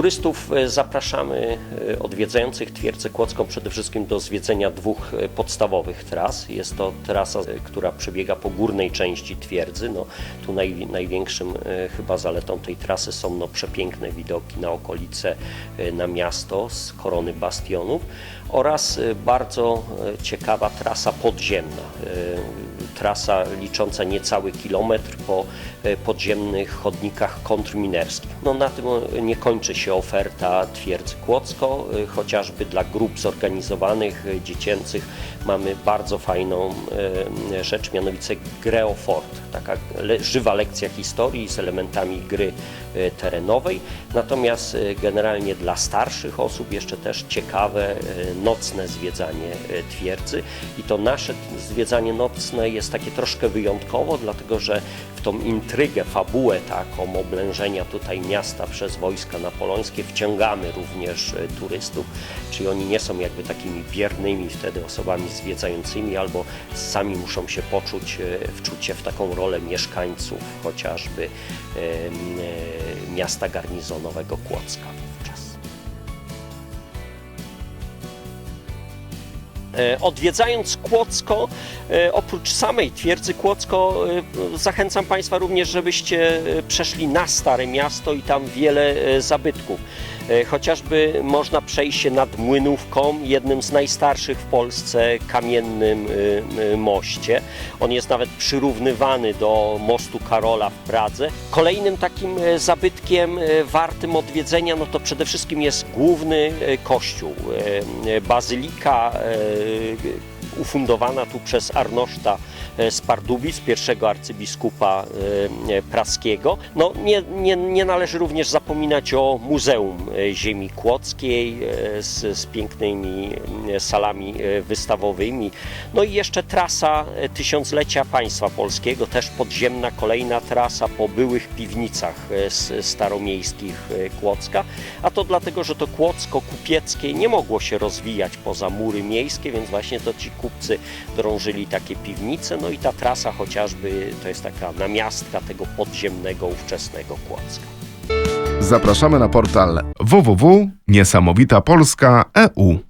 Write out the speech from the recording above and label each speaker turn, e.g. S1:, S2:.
S1: Turystów e, zapraszamy e, odwiedzających Twierdzę Kłodzką przede wszystkim do zwiedzenia dwóch e, podstawowych tras. Jest to trasa, która przebiega po górnej części twierdzy. No, tu naj, największym chyba zaletą tej trasy są no, przepiękne widoki na okolice, na miasto z korony bastionów oraz bardzo ciekawa trasa podziemna. Trasa licząca niecały kilometr po e, podziemnych chodnikach kontrminerskich. No, na tym e, nie kończy się oferta Twierdzy Kłodzko, e, chociażby dla grup zorganizowanych, dziecięcych mamy bardzo fajną rzecz, mianowicie Greofort, taka żywa lekcja historii z elementami gry terenowej, natomiast generalnie dla starszych osób jeszcze też ciekawe nocne zwiedzanie twierdzy. I to nasze zwiedzanie nocne jest takie troszkę wyjątkowo, dlatego że w tą intrygę, fabułę taką oblężenia tutaj miasta przez wojska napoleońskie wciągamy również e, turystów, czyli oni nie są jakby takimi biernymi wtedy osobami zwiedzającymi, albo sami muszą się poczuć, e, wczuć się w taką rolę mieszkańców chociażby e, miasta garnizonowego Kłodzka Odwiedzając Kłodzko, e, oprócz samej twierdzy Kłodzko, e, zachęcam Państwa również, żebyście e, przeszli na Stare Miasto i tam wiele e, zabytków. E, Chociażby można przejść się nad Młynówką, jednym z najstarszych w Polsce kamiennym e, e, moście. On jest nawet przyrównywany do mostu Karola w Pradze. Kolejnym takim e, zabytkiem e, wartym odwiedzenia, no to przede wszystkim jest główny kościół, bazylika ufundowana tu przez Arnoszta e, z Pardubic, pierwszego arcybiskupa e, e, praskiego. No, nie, nie, nie należy również zapominać o Muzeum Ziemi Kłodzkiej z, z pięknymi salami wystawowymi. No i jeszcze trasa tysiąclecia państwa polskiego, też podziemna kolejna trasa po byłych piwnicach staromiejskich Kłodzka. A to dlatego, że to Kłodzko kupieckie nie mogło się rozwijać poza mury miejskie, więc właśnie to ci kupcy drążyli takie piwnice. No i ta trasa chociażby to jest taka namiastka tego podziemnego ówczesnego Kłodzka.
S2: Zapraszamy na portal www.niesamowitapolska.eu